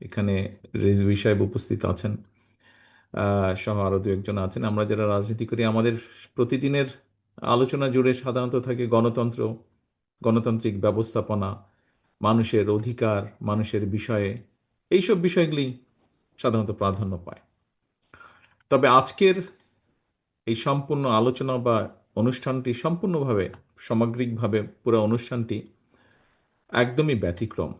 এখানে রিজভি সাহেব উপস্থিত আছেন সহ আরও দু একজন আছেন। আমরা যারা রাজনীতি করি, আমাদের প্রতিদিনের আলোচনা জুড়ে সাধারণত থাকে গণতন্ত্র, গণতান্ত্রিক ব্যবস্থাপনা, মানুষের অধিকার, মানুষের বিষয়ে। এইসব বিষয়গুলি সাধারণত প্রাধান্য পায়। তবে আজকের এই সম্পূর্ণ আলোচনা বা অনুষ্ঠানটি সম্পূর্ণভাবে, সামগ্রিকভাবে পুরো অনুষ্ঠানটি একদমই ব্যতিক্রম।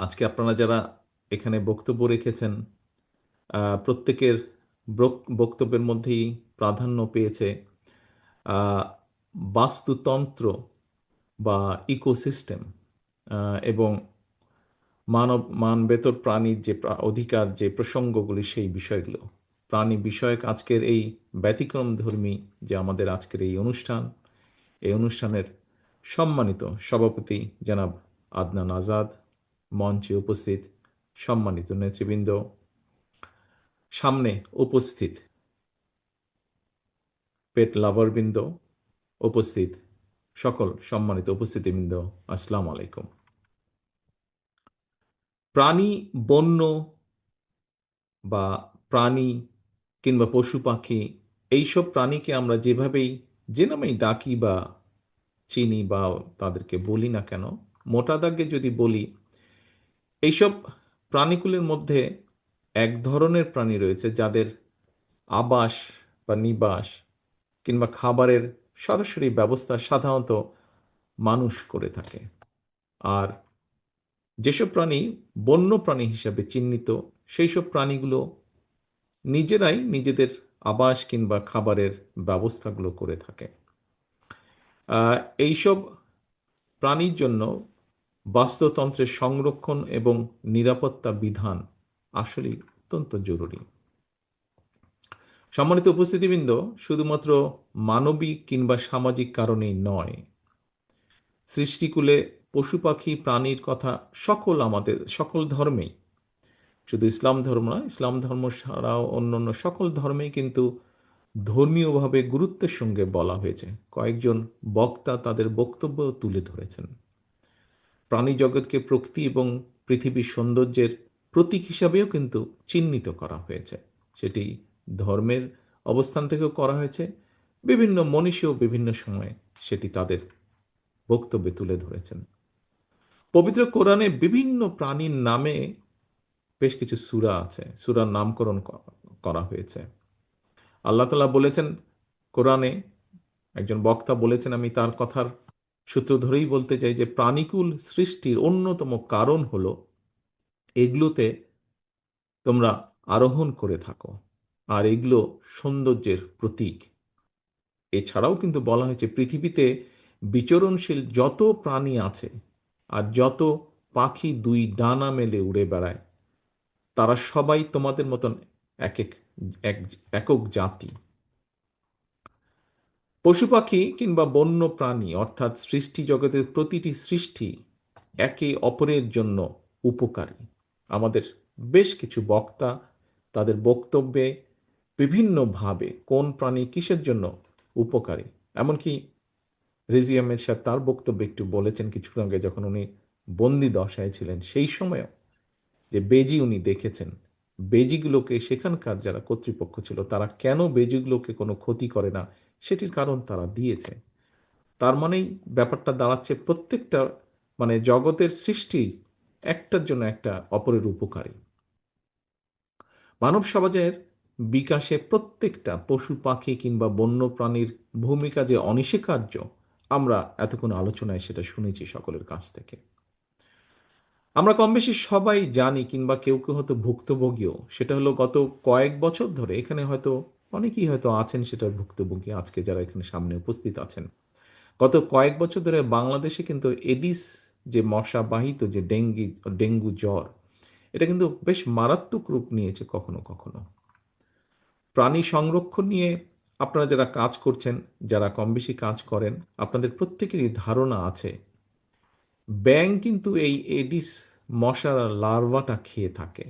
আজকে আপনারা যারা এখানে বক্তব্য রেখেছেন প্রত্যেকের বক- বক্তব্যের মধ্যেই প্রাধান্য পেয়েছে বাস্তুতন্ত্র বা ইকোসিস্টেম এবং মানব, মানবেতর প্রাণীর যে অধিকার, যে প্রসঙ্গগুলি সেই বিষয়গুলো। প্রাণী বিষয়ক আজকের এই ব্যতিক্রম ধর্মী যে আমাদের আজকের এই অনুষ্ঠান, এই অনুষ্ঠানের সম্মানিত সভাপতি জনাব আদনান আজাদ মঞ্চে উপস্থিত সম্মানিত নেতৃবৃন্দ। সামনে উপস্থিত পেট লাভারবৃন্দ উপস্থিত সকল সম্মানিত উপস্থিতিবৃন্দ, আসসালাম আলাইকুম। প্রাণী, বন্য বা প্রাণী কিংবা পশু পাখি, এইসব প্রাণীকে আমরা যেভাবেই, যে নামেই ডাকি বা চিনি বা তাদেরকে বলি না কেন, মোটা দাগে যদি বলি এইসব প্রাণীকুলের মধ্যে এক ধরনের প্রাণী রয়েছে যাদের আবাস বা নিবাস কিংবা খাবারের সরাসরি ব্যবস্থা সাধারণত মানুষ করে থাকে। আর যেসব প্রাণী বন্য প্রাণী হিসাবে চিহ্নিত সেই সব প্রাণীগুলো নিজেরাই নিজেদের আবাস কিংবা খাবারের ব্যবস্থাগুলো করে থাকে। এইসব প্রাণীর জন্য বাস্তুতন্ত্রের সংরক্ষণ এবং নিরাপত্তা বিধান আসলেই অত্যন্ত জরুরি। সম্মানিত উপস্থিতিবৃন্দ, শুধুমাত্র মানবিক কিংবা সামাজিক কারণেই নয়, সৃষ্টিকুলে পশু পাখি, প্রাণীর কথা সকল আমাদের, সকল ধর্মেই। শুধু ইসলাম ধর্ম নয়, ইসলাম ধর্ম ছাড়াও অন্যান্য সকল ধর্মেই কিন্তু ধর্মীয়ভাবে গুরুত্বের সঙ্গে বলা হয়েছে। কয়েকজন বক্তা তাদের বক্তব্য তুলে ধরেছেন। প্রাণী জগৎকে প্রকৃতি এবং পৃথিবীর সৌন্দর্যের প্রতীক হিসাবেও কিন্তু চিহ্নিত করা হয়েছে। সেটি ধর্মের অবস্থান থেকেও করা হয়েছে। বিভিন্ন মনীষীও বিভিন্ন সময়ে সেটি তাদের বক্তব্যে তুলে ধরেছেন। পবিত্র কোরআনে বিভিন্ন প্রাণীর নামে বেশ কিছু সূরা আছে। সূরার নামকরণ করা হয়েছে। আল্লাহ তালা বলেছেন, কোরআনে একজন বক্তা বলেছেন, আমি তার কথার সূত্র ধরেই বলতে চাই যে প্রাণীকুল সৃষ্টির অন্যতম কারণ হলো এগুলোতে তোমরা আরোহণ করে থাকো, আর এগুলো সৌন্দর্যের প্রতীক। এছাড়াও কিন্তু বলা হয়েছে পৃথিবীতে বিচরণশীল যত প্রাণী আছে আর যত পাখি দুই ডানা মেলে উড়ে বেড়ায়, তারা সবাই তোমাদের মতন এক এক, এক- একক জাতি। পশু পাখি কিংবা বন্য প্রাণী অর্থাৎ সৃষ্টি জগতের প্রতিটি সৃষ্টি একে অপরের জন্য উপকারী। আমাদের বেশ কিছু বক্তা তাদের বক্তব্যে বিভিন্নভাবে কোন প্রাণী কিসের জন্য উপকারী। এমনকি রিজি আহমেদ সাহেব তার বক্তব্যে একটু বলেছেন কিছুক্ষণ আগে যখন উনি বন্দি দশায় ছিলেন, সেই সময়ও যে বেজি উনি দেখেছেন, বেজিগুলোকে সেখানকার যারা কর্তৃপক্ষ ছিল, তারা কেন বেজিগুলোকে কোনো ক্ষতি করে না? সেটির কারণ তারা দিয়েছে। তার মানেই ব্যাপারটা দাঁড়াচ্ছে প্রত্যেকটা মানে জগতের সৃষ্টি একটার জন্য একটা অপরের উপকারী। মানব সমাজের বিকাশে প্রত্যেকটা পশু, পাখি কিংবা বন্য প্রাণীর ভূমিকা যে অনিস্বীকার্য, আমরা এতক্ষণ আলোচনায় সেটা শুনেছি সকলের কাছ থেকে। আমরা কম বেশি সবাই জানি কিংবা কেউ কেউ হয়তো ভুক্তভোগীও, সেটা হলো গত কয়েক বছর ধরে এখানে হয়তো অনেকেই হয়তো আছেন সেটার ভুক্তভোগী, আজকে যারা এখানে সামনে উপস্থিত আছেন। গত কয়েক বছর ধরে বাংলাদেশে কিন্তু এডিস যে মশা বাহিত যে ডেঙ্গি, ডেঙ্গু জ্বর, এটা কিন্তু বেশ মারাত্মক রূপ নিয়েছে কখনো কখনো। প্রাণী সংরক্ষণ নিয়ে আপনারা যারা কাজ করছেন, যারা কম বেশি কাজ করেন, আপনাদের প্রত্যেকেরই ধারণা আছে ব্যাং কিন্তু এই এডিস মশার লার্ভাটা খেয়ে থাকে।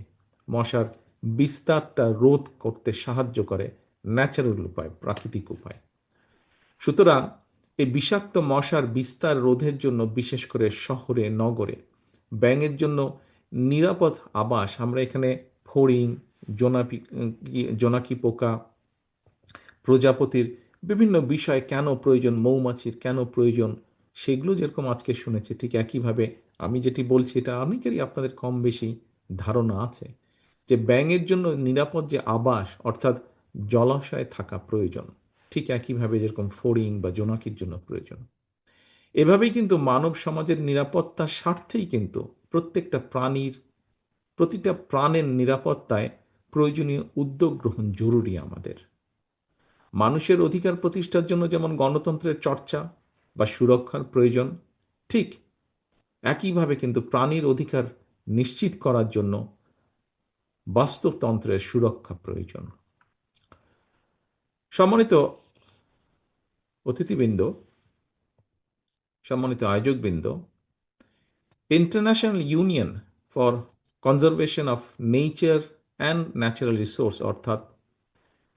মশার বিস্তারটা রোধ করতে সাহায্য করে ন্যাচারাল উপায়, প্রাকৃতিক উপায়। সুতরাং এই বিষাক্ত মশার বিস্তার রোধের জন্য, বিশেষ করে শহরে, নগরে, ব্যাঙের জন্য নিরাপদ আবাস, আমরা এখানে ফড়িং জোনাপি জোনাকি পোকা, প্রজাপতির বিভিন্ন বিষয়, কেন প্রয়োজন, মৌমাছির কেন প্রয়োজন, সেগুলো যেরকম আজকে শুনেছি, ঠিক একইভাবে আমি যেটি বলছি, এটা অনেকেরই আপনাদের কম বেশি ধারণা আছে যে ব্যাঙের জন্য নিরাপদ যে আবাস, অর্থাৎ জলাশয়ে থাকা প্রয়োজন। ঠিক একইভাবে যেরকম ফড়িং বা জোনাকির জন্য প্রয়োজন। এভাবেই কিন্তু মানব সমাজের নিরাপত্তার স্বার্থেই কিন্তু প্রত্যেকটা প্রাণীর, প্রতিটা প্রাণের নিরাপত্তায় প্রয়োজনীয় উদ্যোগ গ্রহণ জরুরি আমাদের। মানুষের অধিকার প্রতিষ্ঠার জন্য যেমন গণতন্ত্রের চর্চা বা সুরক্ষার প্রয়োজন, ঠিক একইভাবে কিন্তু প্রাণীর অধিকার নিশ্চিত করার জন্য বাস্তবতন্ত্রের সুরক্ষা প্রয়োজন। সম্মানিত অতিথিবৃন্দ, সম্মানিত আয়োজকবৃন্দ international union for conservation of nature and natural resource অর্থাৎ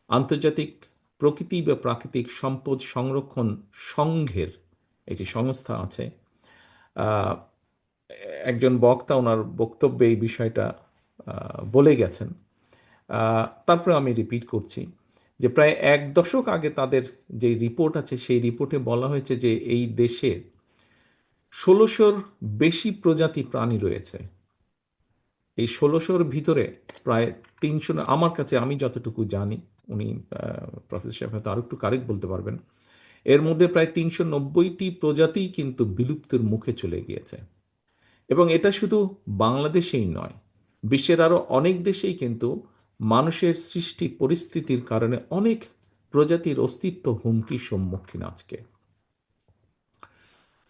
আন্তর্জাতিক প্রকৃতি বা প্রাকৃতিক সম্পদ সংরক্ষণ সংঘের একটি সংস্থা আছে। একজন বক্তা ওনার বক্তব্যে এই বিষয়টা বলে গেছেন। তারপরে আমি রিপিট করছি। যে প্রায় এক দশক আগে তাদের যে রিপোর্ট আছে, সেই রিপোর্টে বলা হয়েছে যে এই দেশে ষোলোশোর বেশি প্রজাতি প্রাণী রয়েছে। এই ষোলোশোর ভিতরে প্রায় তিনশো আমার কাছে, আমি যতটুকু জানি, উনি প্রফেসর সাহেব হয়তো আরও একটু কারেক্ট বলতে পারবেন, এর মধ্যে প্রায় তিনশো নব্বইটি প্রজাতি কিন্তু বিলুপ্তির মুখে চলে গিয়েছে। এবং এটা শুধু বাংলাদেশেই নয়, বিশ্বের আরও অনেক দেশেই কিন্তু মানুষের সৃষ্টি পরিস্থিতির কারণে অনেক প্রজাতির অস্তিত্ব হুমকির সম্মুখীন আজকে।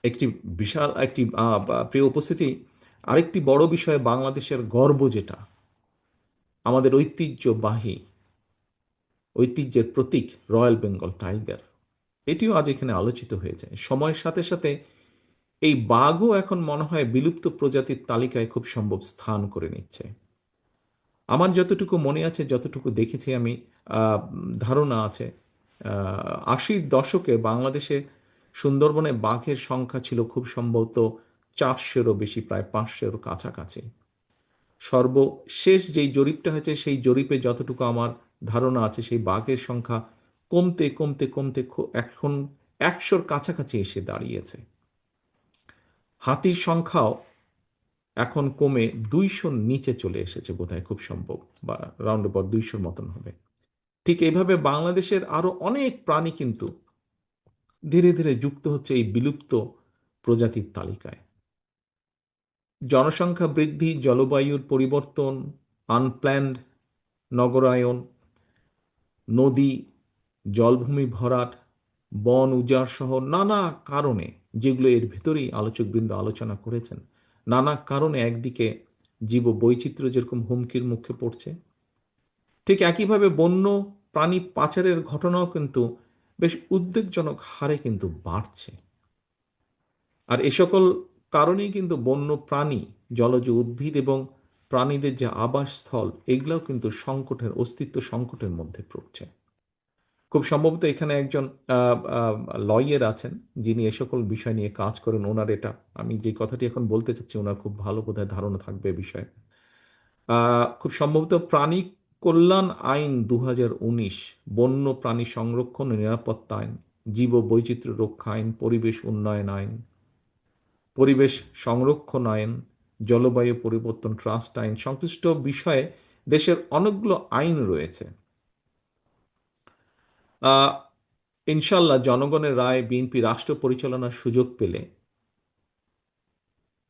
একটি বিশাল, একটি প্রিয় উপস্থিতি, আরেকটি বড় বিষয় বাংলাদেশের গর্ব যেটা। আমাদের ঐতিহ্যবাহী, ঐতিহ্যের প্রতীক রয়্যাল বেঙ্গল টাইগার। এটিও আজ এখানে আলোচিত হয়েছে। সময়ের সাথে সাথে এই বাঘও এখন মনে হয় বিলুপ্ত প্রজাতির তালিকায় খুব সম্ভব স্থান করে নিচ্ছে। আমার যতটুকু মনে আছে, যতটুকু দেখেছি আমি ধারণা আছে আশির দশকে বাংলাদেশে সুন্দরবনে বাঘের সংখ্যা ছিল খুব সম্ভবত চারশোরও বেশি, প্রায় পাঁচশোর কাছাকাছি। সর্বশেষ যেই জরিপটা হয়েছে, সেই জরিপে যতটুকু আমার ধারণা আছে, সেই বাঘের সংখ্যা কমতে কমতে কমতে এখন একশোর কাছাকাছি এসে দাঁড়িয়েছে। হাতির সংখ্যাও এখন কমে দুইশোর নিচে চলে এসেছে বোধহয়, খুব সম্ভব, বা রাউন্ড অ্যাবাউট দুইশোর মতন হবে। ঠিক এইভাবে বাংলাদেশের আরও অনেক প্রাণী কিন্তু ধীরে ধীরে যুক্ত হচ্ছে এই বিলুপ্ত প্রজাতির তালিকায়। জনসংখ্যা বৃদ্ধি, জলবায়ুর পরিবর্তন আনপ্ল্যান্ড নগরায়ন, নদী, জলভূমি ভরাট, বন উজাড় সহ নানা কারণে যেগুলো এর ভেতরেই আলোচকবৃন্দ আলোচনা করেছেন নানা কারণে একদিকে জীব বৈচিত্র্য যেরকম হুমকির মুখে পড়ছে, ঠিক একইভাবে বন্য প্রাণী পাচারের ঘটনাও কিন্তু বেশ উদ্বেগজনক হারে কিন্তু বাড়ছে। আর এ সকল কারণেই কিন্তু বন্য প্রাণী, জলজ উদ্ভিদ এবং প্রাণীদের যে আবাসস্থল, এগুলোও কিন্তু সংকটের, অস্তিত্ব সংকটের মধ্যে পড়ছে। খুব সম্ভবত এখানে একজন লয়ার আছেন, যিনি এ সকল বিষয় নিয়ে কাজ করেন। ওনার এটা, আমি যে কথাটি এখন বলতে চাচ্ছি, ওনার খুব ভালো বোধহয় ধারণা থাকবে বিষয়ে। খুব সম্ভবত প্রাণী কল্যাণ আইন দু হাজার উনিশ, বন্য প্রাণী সংরক্ষণ ও নিরাপত্তা আইন জীব বৈচিত্র্য রক্ষা আইন, পরিবেশ উন্নয়ন আইন, পরিবেশ সংরক্ষণ আইন, জলবায়ু পরিবর্তন ট্রাস্ট আইন, সংশ্লিষ্ট বিষয়ে দেশের অনেকগুলো আইন রয়েছে। ইনশাল্লাহ জনগণের রায় বিএনপি রাষ্ট্র পরিচালনার সুযোগ পেলে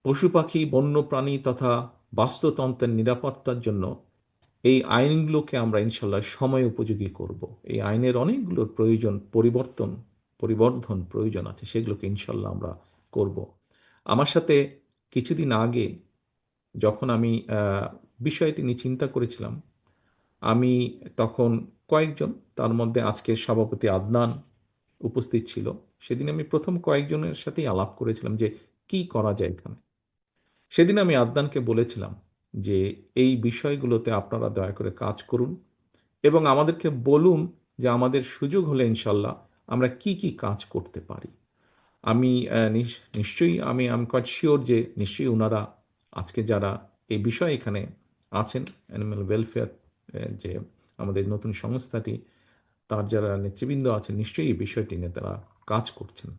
পশু পাখি বন্য প্রাণী তথা বাস্তুতন্ত্রের নিরাপত্তার জন্য এই আইনগুলোকে আমরা ইনশাল্লাহ সময় উপযোগী করব। এই আইনের অনেকগুলোর প্রয়োজন, পরিবর্তন, পরিবর্ধন প্রয়োজন আছে, সেগুলোকে ইনশাল্লাহ আমরা করব। আমার সাথে কিছুদিন আগে যখন আমি বিষয়টি নিয়ে চিন্তা করেছিলাম, আমি তখন কয়েকজন, তার মধ্যে আজকের সভাপতি আদনান উপস্থিত ছিল। সেদিন আমি প্রথম কয়েকজনের সাথেই আলাপ করেছিলাম যে কি করা যায় এখানে। সেদিন আমি আদনানকে বলেছিলাম যে এই বিষয়গুলোতে আপনারা দয়া করে কাজ করুন এবং আমাদেরকে বলুন যে আমাদের সুযোগ হলে ইনশাল্লাহ আমরা কি কি কাজ করতে পারি। আমি নিশ্চয়ই আমি আমি কোয়াইট শিওর যে নিশ্চয়ই ওনারা আজকে যারা এই বিষয় এখানে আছেন অ্যানিম্যাল ওয়েলফেয়ার যে আমাদের নতুন সংস্থাটি তার যারা নেতৃবৃন্দ আছেন নিশ্চয়ই এই বিষয়টি নিয়ে তারা কাজ করছেন।